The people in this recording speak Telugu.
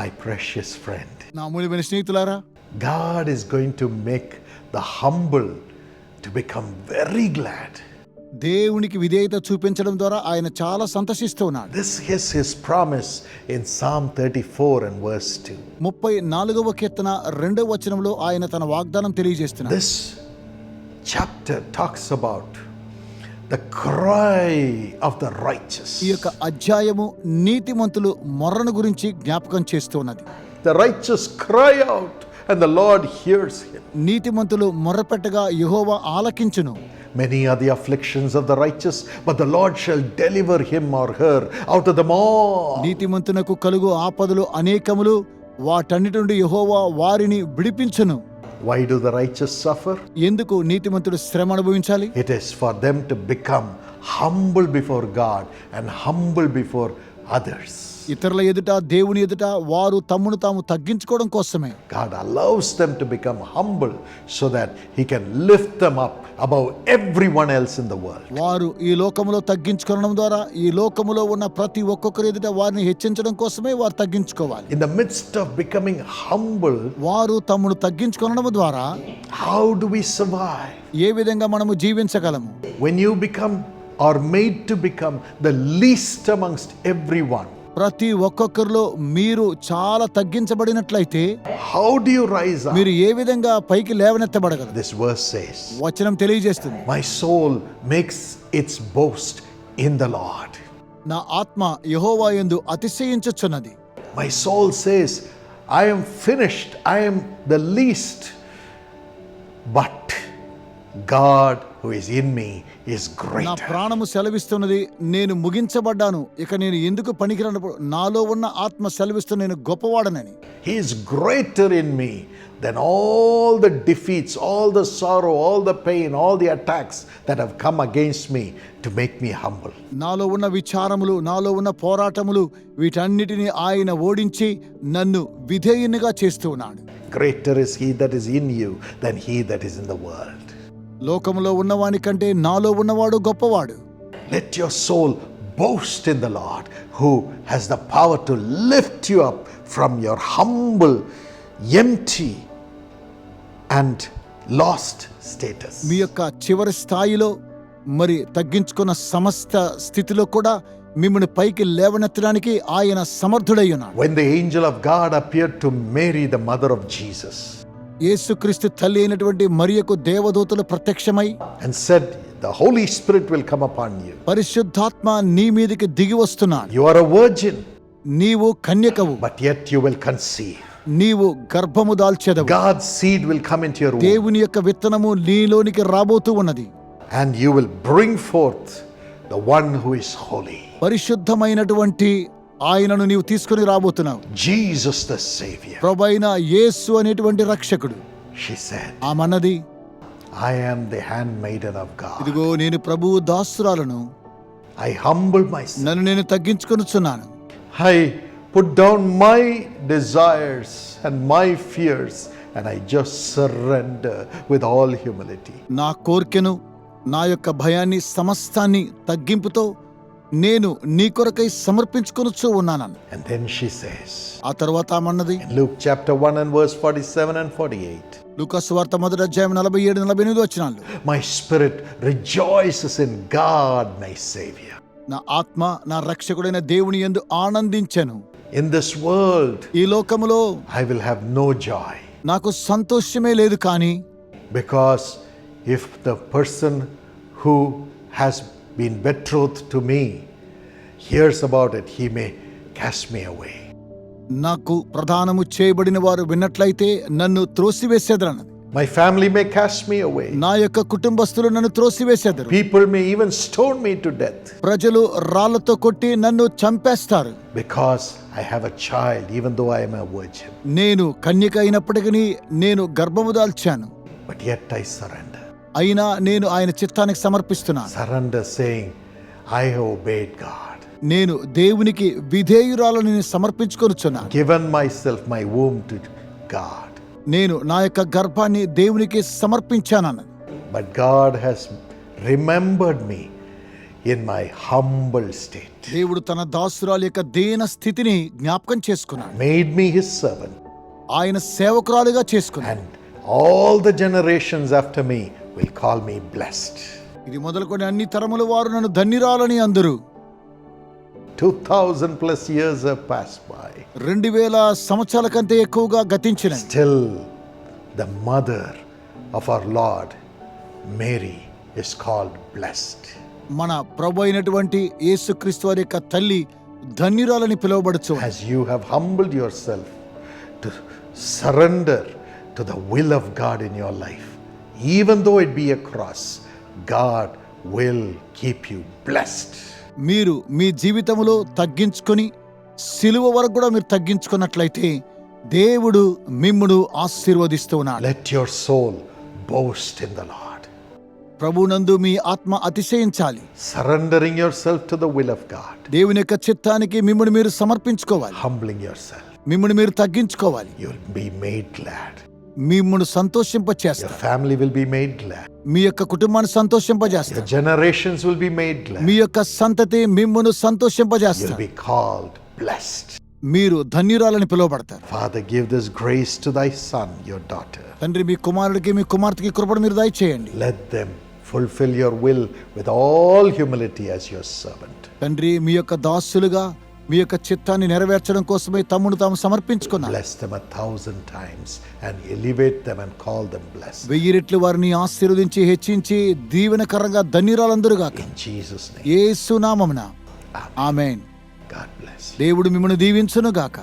My precious friend, నా అమూల్యమైన స్నేహితులారా God is going to make the humble to become very glad. దేవునికి విధేయత చూపించడం ద్వారా ఆయన చాలా సంతోషిస్తూ ఉన్నాడు This is his promise in Psalm 34 and verse 2. ముప్పై నాలుగవ కీర్తన రెండవ వచనంలో ఆయన తన వాగ్దానం తెలియజేస్తున్నాడు This chapter talks about the cry of the righteous. ఈ యొక్క అధ్యాయము నీతిమంతులు మొర్రను గురించి జ్ఞాపకం చేస్తూ ఉన్నది The righteous cry out, and the Lord hears him. నీతిమంతులు మొర్రపెట్టగా యెహోవా ఆలకించును Many are the afflictions of the righteous, but the Lord shall deliver him or her out of them all. నీతిమంతునకు కలుగు ఆపదలు అనేకములు వాటన్నిటి నుండి యెహోవా వారిని విడిపించును Why do the righteous suffer? ఎందుకు నీతిమంతుడు శ్రమ అనుభవించాలి It is for them to become humble before God and humble before others. ఇతరుల ఎదుట దేవుని ఎదుట వారు తమ్మును తాము తగ్గించుకోవడం కోసమే. God allows them to become humble so that he can lift them up above everyone else in the world వారు ఈ లోకములో తగ్గించుకోవడం ద్వారా ఈ లోకములో ఉన్న ప్రతి ఒక్కొక్కరి ఎదుట వారిని హెచ్చించడం కోసమే వారు తగ్గించుకోవాలి. In the midst of becoming humble వారు తమ్మును తగ్గించుకోవడం ద్వారా హౌ డు వి సర్వైవ్ ఏ విధంగా మనము జీవించగలము? When you become are made to become the least amongst everyone ప్రతి ఒక్కొక్కరిలో మీరు చాలా తగ్గించబడినట్లయితే హౌ డు యు రైజ్ మీరు ఏ విధంగా పైకి లేవనెత్తబడగలరు? దిస్ వర్స్ వచనం తెలియజేస్తుంది. My soul makes its boast in the Lord నా ఆత్మ యహోవా ఎందు అతిశయించుచున్నది. My soul says I am finished I am the least but God God who is in me is నా greater. ప్రాణము సెలవిస్తున్నది నేను ముగించబడ్డాను ఇక నేను ఎందుకు పనికిరానప్పుడు నాలో ఉన్న ఆత్మ సెలవిస్తూ నేను గొప్పవాడనని He is greater in me than all the defeats, all the sorrow, all the pain, all the attacks that have come against me to make me humble. నాలో ఉన్న విచారములు నాలో ఉన్న పోరాటములు వీటన్నిటిని ఆయన ఓడించి నన్ను విధేయునిగా చేస్తూ ఉన్నాడు Greater is He that is in you than He that is in the world. లోకంలో ఉన్నవానికంటే నాలో ఉన్నవాడు గొప్పవాడు. Let your soul boast in the Lord who has the power to lift you up from your humble empty and last status మీ యొక్క చివరి స్థాయిలో మరి తగ్గించుకున్న సమస్త స్థితిలో కూడా మిమ్మల్ని పైకి లేవనెత్తడానికి ఆయన సమర్థుడై when the angel of God appear to Mary the mother of Jesus యేసుక్రీస్తు తల్లి అయినటువంటి మరియకు దేవదూతలు ప్రత్యక్షమై and said, The Holy Spirit will come upon you. పరిశుద్ధాత్మ నీ మీదికి దిగి వస్తున్నాడు You are a virgin, నీవు కన్యకవు but yet you will conceive. నీవు గర్భము దాల్చెదవు God's seed will come into your womb, దేవుని యొక్క విత్తనము నీలోనికి రాబోతూ ఉన్నది and you will bring forth the one who is holy, పరిశుద్ధమైనటువంటి ఆయనను నీవు తీసుకుని రాబోతున్నావు. జీసస్ ద సేవియర్ ప్రభు యేసు అనేటువంటి రక్షకుడు. షీ సెడ్ ఆమన్నది. I am the handmaiden ఇదిగో నేను ప్రభు దాసురాలను. ఐ హంబుల్ మై నన్ను నేను తగ్గించుకొనుచున్నాను. I put down my desires and my fears and I just surrender with all humility నా కోర్కెను నా యొక్క భయాన్ని సమస్తాన్ని తగ్గింపుతో నేను నీ కొరకై సమర్పించుకొనుచు ఉన్నాను అండ్ దెన్ షీ సేస్ ఆ తర్వాత ఆమన్నది? Luke chapter 1 and verse 47 and 48 లూకా సువార్త మొదటి అధ్యాయం 47 48 వచనాలు. My spirit rejoices in God my saviour నా ఆత్మ నా రక్షకుడైన దేవుని యందు ఆనందించెను. ఇన్ దిస్ వరల్డ్ ఈ లోకములో I will have no joy నాకు సంతోషమే లేదు కానీ because if the person who has been betrothed to me hears about it, he may cast me away. నాకు ప్రధానము చేయబడిన వారు విన్నట్లయితే నన్ను త్రోసివేసేదరన్నది My family may cast me away. నా యొక్క కుటుంబస్తులు నన్ను త్రోసివేసేదరు People may even stone me to death ప్రజలు రాళ్లతో కొట్టి నన్ను చంపేస్తారు because I have a child, even though I am a virgin. నేను కన్యక అయినప్పటికీ నేను గర్భము దాల్చాను But yet I surrender. అయినా నేను ఆయన చిత్తానికి సమర్పిస్తున్నాను. Surrender saying I have obeyed God నేను దేవునికి విధేయురాలని సమర్పించుకొనుచున్నాను. Given myself my womb to God నేను నా యొక్క గర్భాన్ని దేవునికి సమర్పించానని. But God has remembered me in my humble state దేవుడు తన దాసురాలి యొక్క దీన స్థితిని జ్ఞాపకం చేసుకున్నాడు. మేడ్ మీ హిస్ సర్వెంట్ ఆయన సేవకురాలిగా చేసుకున్నాడు. All the generations after me me will call me blessed. ఇది మొదలుకొని అన్ని తరముల వారు నన్ను ధన్యురాలని అందరూ 2000 plus years have passed by. రెండు వేల సంవత్సరాల కంటే ఎక్కువగా గతించిన Still, the mother of our Lord, Mary, is called blessed. మన ప్రభు అయినటువంటి యేసుక్రీస్తు వారి యొక్క తల్లి ధన్యురాలని పిలువబడుచు As you have humbled yourself to surrender to the will of God in your life, even though it be cross God will keep you blessed మీరు మీ జీవితంలో తగ్గించుకొని సిలువ వరకు కూడా మీరు తగ్గించుకున్నట్లయితే దేవుడు మిమ్మును ఆశీర్వదిస్తున్నాడు let your soul boast in the Lord ప్రభునందు మీ ఆత్మ అతిశయించాలి. Surrendering yourself to the will of God దేవుని యొక్క చిత్తానికి మిమ్మును మీరు సమర్పించుకోవాలి. హంబ్లింగ్ యువర్ సెల్ఫ్ మిమ్మును మీరు తగ్గించుకోవాలి. యుల్ బి మేడ్ గ్లాడ్ మిమ్మల్ని సంతోషింప Your చేస్తారు family will be made glad. మీ యొక్క కుటుంబాన్ని Your సంతోషింపజేస్తారు generations will be made glad. మీ యొక్క సంతతి మిమ్మల్ని You'll సంతోషింపజేస్తారు be called blessed. మీరు ధన్యురాలని పిలువబడతారు Father, give this grace to thy son, your daughter. తండ్రి మీ కుమారుడికి మీ కుమార్తెకి కృపను మీరు దయచేయండి Let them fulfill your will with all humility as your servant. తండ్రి మీ యొక్క దాసులుగా మీ యొక్క చిత్తాన్ని నెరవేర్చడం కోసమే తమ్ముడు తాము సమర్పించుకున్నారు. వెయ్యి రెట్లు వారిని ఆశీర్వదించి హెచ్చించి దీవెనకరంగా name, ఏసునామమున ఆమెన్. దేవుడు మిమ్మల్ని దీవించును గాక.